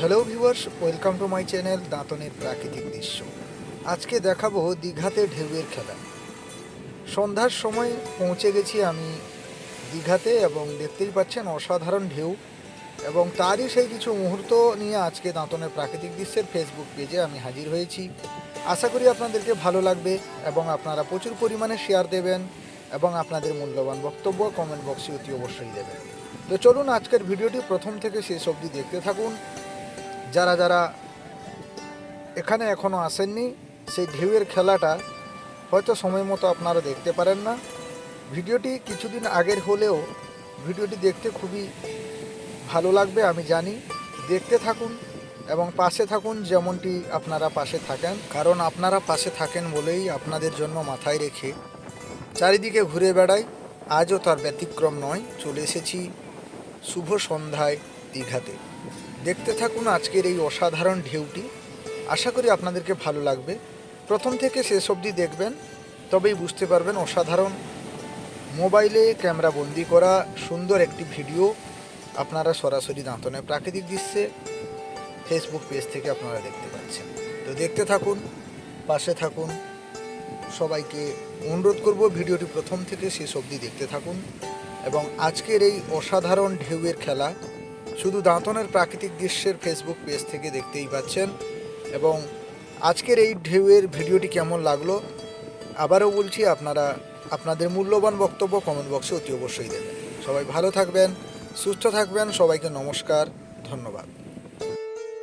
Hello viewers welcome to my channel দাঁতনের প্রাকৃতিক দৃশ্য আজকে দেখাবো দীঘাতে ঢেউয়ের খেলা। সন্ধ্যার সময় পৌঁছে গেছি আমি দীঘাতে এবং দেখতেই পাচ্ছেন অসাধারণ ঢেউ এবং তারই সেই কিছু মুহূর্ত নিয়ে আজকে দাঁতনের প্রাকৃতিক দৃশ্যের ফেসবুক পেজে আমি হাজির হয়েছি। আশা করি আপনাদেরকে ভালো লাগবে এবং আপনারা প্রচুর পরিমাণে শেয়ার দেবেন এবং আপনাদের মূল্যবান বক্তব্য কমেন্ট বক্সে অতি অবশ্যই দেবেন। তো চলুন আজকের ভিডিওটি প্রথম থেকে শেষ অবধি দেখতে থাকুন। যারা যারা এখানে এখনও আসেননি, সেই ঢেউয়ের খেলাটা হয়তো সময় মতো আপনারা দেখতে পারেন না। ভিডিওটি কিছুদিন আগের হলেও ভিডিওটি দেখতে খুবই ভালো লাগবে, আমি জানি। দেখতে থাকুন এবং পাশে থাকুন যেমনটি আপনারা পাশে থাকেন। কারণ আপনারা পাশে থাকেন বলেই আপনাদের জন্য মাথায় রেখে চারিদিকে ঘুরে বেড়াই। আজও তার ব্যতিক্রম নয়, চলে এসেছি শুভ সন্ধ্যায় দীঘাতে। দেখতে থাকুন আজকের এই অসাধারণ ঢেউটি। আশা করি আপনাদেরকে ভালো লাগবে। প্রথম থেকে শেষ অবধি দেখবেন, তবেই বুঝতে পারবেন অসাধারণ মোবাইলে ক্যামেরা বন্দি করা সুন্দর একটি ভিডিও আপনারা সরাসরি দাঁতনে প্রাকৃতিক দৃশ্যে ফেসবুক পেজ থেকে আপনারা দেখতে পাচ্ছেন। তো দেখতে থাকুন, পাশে থাকুন, সবাইকে অনুরোধ করব ভিডিওটি প্রথম থেকে শেষ অবধি দেখতে থাকুন। এবং আজকের এই অসাধারণ ঢেউয়ের খেলা শুধু দাঁতনের প্রাকৃতিক দৃশ্যের ফেসবুক পেজ থেকে দেখতেই পাচ্ছেন। এবং আজকের এই ঢেউয়ের ভিডিওটি কেমন লাগল, আবারও বলছি আপনারা, আপনাদের মূল্যবান বক্তব্য কমেন্ট বক্সে অতি অবশ্যই দেবেন। সবাই ভালো থাকবেন, সুস্থ থাকবেন, সবাইকে নমস্কার, ধন্যবাদ।